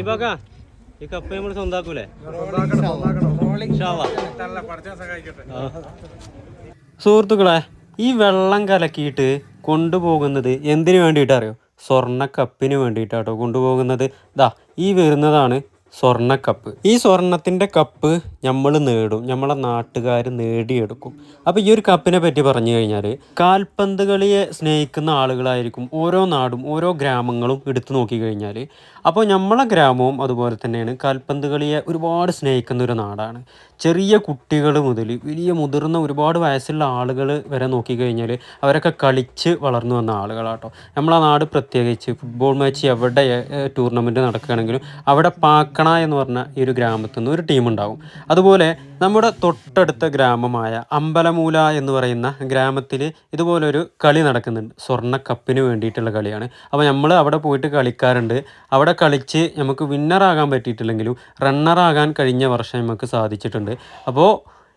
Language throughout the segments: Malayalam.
ഇനിയിപ്പോക്ക ഈ കപ്പ് നമ്മൾ സ്വന്താക്കൂലേ? സുഹൃത്തുക്കളെ ഈ വെള്ളം കലക്കിയിട്ട് കൊണ്ടുപോകുന്നത് എന്തിനു വേണ്ടിയിട്ടറിയോ? സ്വർണ കപ്പിന് വേണ്ടിയിട്ടാട്ടോ കൊണ്ടുപോകുന്നത്. ദാ ഈ വരുന്നതാണ് സ്വർണക്കപ്പ്. ഈ സ്വർണത്തിന്റെ കപ്പ് നമ്മൾ നേടും. നമ്മളെ നാട്ടുകാർ നേടിയെടുക്കും. അപ്പോൾ ഈ ഒരു കപ്പിനെ പറ്റി പറഞ്ഞു കഴിഞ്ഞാൽ കാൽപന്ത് കളിയെ സ്നേഹിക്കുന്ന ആളുകളായിരിക്കും ഓരോ നാടും ഓരോ ഗ്രാമങ്ങളും എടുത്തു നോക്കിക്കഴിഞ്ഞാൽ അപ്പോൾ നമ്മളെ ഗ്രാമവും അതുപോലെ തന്നെയാണ് കാൽപന്ത് കളിയെ ഒരുപാട് സ്നേഹിക്കുന്ന ഒരു നാടാണ്. ചെറിയ കുട്ടികൾ മുതൽ വലിയ മുതിർന്ന ഒരുപാട് വയസ്സുള്ള ആളുകൾ വരെ നോക്കിക്കഴിഞ്ഞാൽ അവരൊക്കെ കളിച്ച് വളർന്നു വന്ന ആളുകളാട്ടോ. നമ്മളെ നാട് പ്രത്യേകിച്ച് ഫുട്ബോൾ മാച്ച് എവിടെ ടൂർണമെന്റ് നടക്കുകയാണെങ്കിലും അവിടെ പാക്കണ എന്ന് പറഞ്ഞ ഈ ഒരു ഗ്രാമത്തിൽ നിന്ന് ഒരു ടീമുണ്ടാകും അതുപോലെ നമ്മുടെ തൊട്ടടുത്ത ഗ്രാമമായ അമ്പലമൂല എന്ന് പറയുന്ന ഗ്രാമത്തിൽ ഇതുപോലൊരു കളി നടക്കുന്നുണ്ട്. സ്വർണ കപ്പിന് വേണ്ടിയിട്ടുള്ള കളിയാണ്. അപ്പോൾ നമ്മൾ അവിടെ പോയിട്ട് കളിക്കാറുണ്ട്. അവിടെ കളിച്ച് നമുക്ക് വിന്നറാകാൻ പറ്റിയിട്ടില്ലെങ്കിലും റണ്ണറാകാൻ കഴിഞ്ഞ വർഷം നമുക്ക് സാധിച്ചിട്ടുണ്ട്. അപ്പോൾ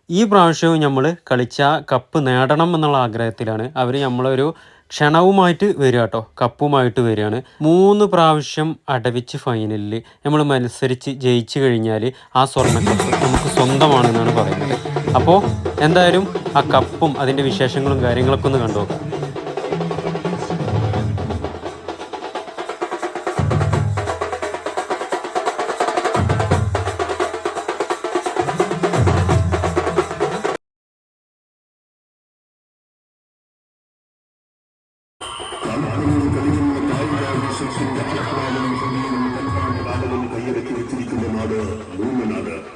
ഈ പ്രാവശ്യവും നമ്മൾ കളിച്ച കപ്പ് നേടണം എന്നുള്ള ആഗ്രഹത്തിലാണ് അവർ നമ്മളൊരു ക്ഷണവുമായിട്ട് വരിക കേട്ടോ. കപ്പുമായിട്ട് വരികയാണ്. മൂന്ന് പ്രാവശ്യം അടവിച്ച് ഫൈനലിൽ നമ്മൾ മത്സരിച്ച് ജയിച്ചു കഴിഞ്ഞാൽ ആ സ്വർണക്കപ്പ് നമുക്ക് സ്വന്തമാണെന്നാണ് പറയുന്നത്. അപ്പോൾ എന്തായാലും ആ കപ്പും അതിന്റെ വിശേഷങ്ങളും കാര്യങ്ങളൊക്കെ ഒന്ന് കണ്ടു നോക്കാം. വെച്ചിരിക്കുന്ന നാട് മൂന്നനാട്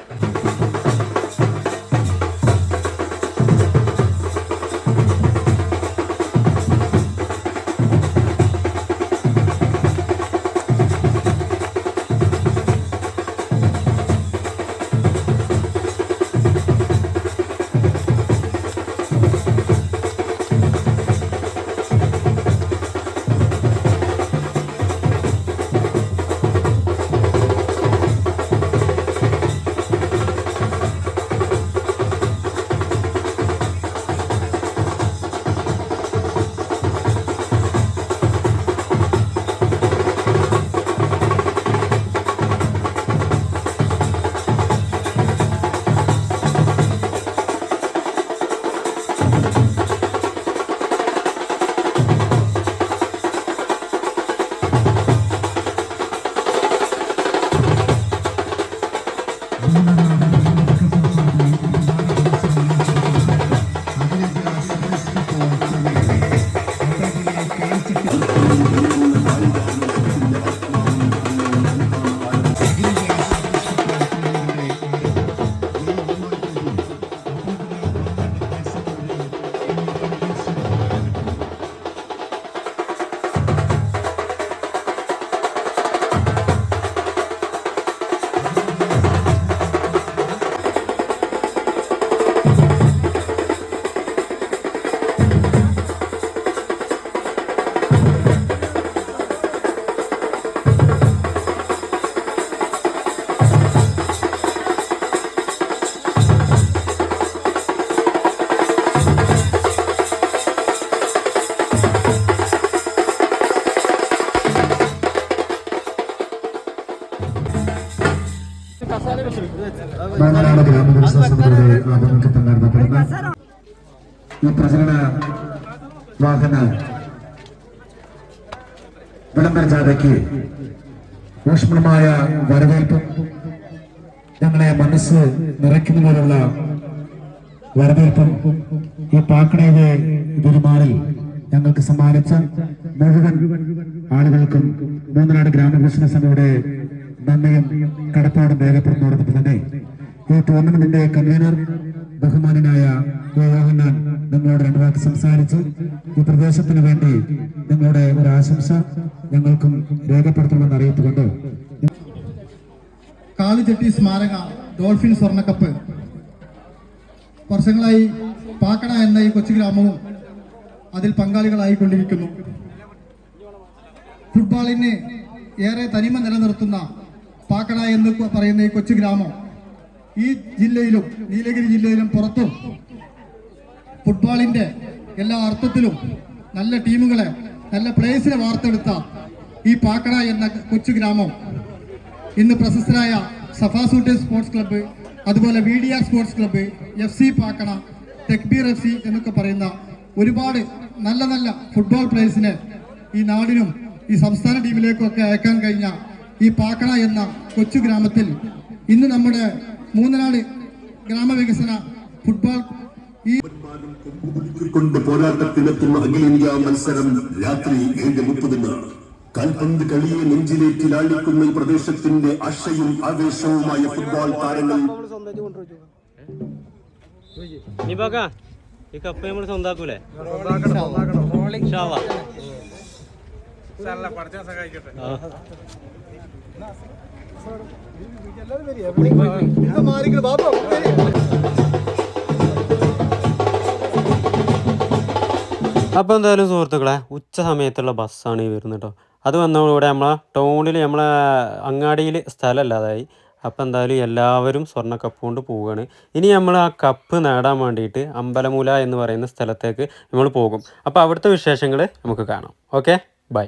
മലനാട് ഗ്രാമപരിഷത്ത് സമിതിയുടെ ആഭിമുഖ്യത്തിൽ നടത്തപ്പെടുന്ന ഈ പ്രചരണ വാഹന വിളംബര ജാഥയ്ക്ക് ഊഷ്മളമായ വരവേൽപ്പ് ഞങ്ങളെ മനസ്സ് നിറയ്ക്കുന്ന പോലുള്ള വരവേൽപ്പും ഈ പാക്കടയുടെ പെരുമാറിൽ ഞങ്ങൾക്ക് സമ്മാനിച്ച മുഴുവൻ ആളുകൾക്കും മൂന്നനാട് ഗ്രാമവികസന സഭയുടെ നന്ദിയും കടപ്പാടും രേഖപ്പെടുന്നതോടൊപ്പം തന്നെ ഈ ടൂർണമെന്റിന്റെ കൺവീനർ ബഹുമാനനായ യോഹന്നാൻ നിങ്ങളോട് രണ്ടു വാക്ക് സംസാരിച്ചു. ഈ പ്രദേശത്തിന് വേണ്ടി നിങ്ങളുടെ ഒരു ആശംസ ഞങ്ങൾക്കും രേഖപ്പെടുത്തണമെന്ന് അറിയിച്ചുകൊണ്ട്. കാളിചെട്ടി സ്മാരക ഡോൾഫിൻ സ്വർണക്കപ്പ്. വർഷങ്ങളായി പാക്കട എന്ന ഈ കൊച്ചു ഗ്രാമവും അതിൽ പങ്കാളികളായിക്കൊണ്ടിരിക്കുന്നു. ഫുട്ബോളിന് ഏറെ തനിമ നിലനിർത്തുന്ന പാക്കട എന്ന് പറയുന്ന ഈ കൊച്ചു ഗ്രാമം ഈ ജില്ലയിലും നീലഗിരി ജില്ലയിലും പുറത്തും ഫുട്ബോളിന്റെ എല്ലാ അർത്ഥത്തിലും നല്ല ടീമുകളെ നല്ല പ്ലേയേഴ്സിനെ വാർത്തെടുത്ത ഈ പാക്കട എന്ന കൊച്ചു ഗ്രാമം. ഇന്ന് പ്രശസ്തരായ സഫാ സഫാസൂട്ട് സ്പോർട്സ് ക്ലബ്ബ് അതുപോലെ V D R sports club F C പാക്കണ തെക്ബീർ F C എന്നൊക്കെ പറയുന്ന ഒരുപാട് നല്ല നല്ല ഫുട്ബോൾ പ്ലേയേഴ്സിനെ ഈ നാടിനും ഈ സംസ്ഥാന ടീമിലേക്കും ഒക്കെ അയക്കാൻ കഴിഞ്ഞ ഈ പാക്കണ എന്ന കൊച്ചു ഗ്രാമത്തിൽ ഇന്ന് നമ്മുടെ മൂന്നനാട് ഗ്രാമവികസന ഫുട്ബോൾ ഈ കൊണ്ട് പോരാട്ടത്തിലെത്തുന്ന അഖിലേന്ത്യാ മത്സരം രാത്രി ഏഴ് മുപ്പതിന്. കാൽപന്ത് കളിയെ നെഞ്ചിലേറ്റി ലാളിക്കുന്ന ഈ പ്രദേശത്തിന്റെ അശയും ആവേശവുമായ ഫുട്ബോൾ താരങ്ങൾ. ഈ കപ്പ് നമ്മൾ സ്വന്താക്കൂലേ? ആ. അപ്പോൾ എന്തായാലും സുഹൃത്തുക്കളെ ഉച്ച സമയത്തുള്ള ബസ്സാണ് ഈ വരുന്നത് കേട്ടോ അത് വന്നതോടുകൂടെ നമ്മളെ ടൗണിൽ നമ്മളെ അങ്ങാടിയിൽ സ്ഥലമല്ലാതായി. അപ്പോൾ എന്തായാലും എല്ലാവരും സ്വർണ കപ്പ് കൊണ്ട് പോവുകയാണ്. ഇനി നമ്മൾ ആ കപ്പ് നേടാൻ വേണ്ടിയിട്ട് അമ്പലമൂല എന്ന് പറയുന്ന സ്ഥലത്തേക്ക് നമ്മൾ പോകും. അപ്പോൾ അവിടുത്തെ വിശേഷങ്ങൾ നമുക്ക് കാണാം. Okay bye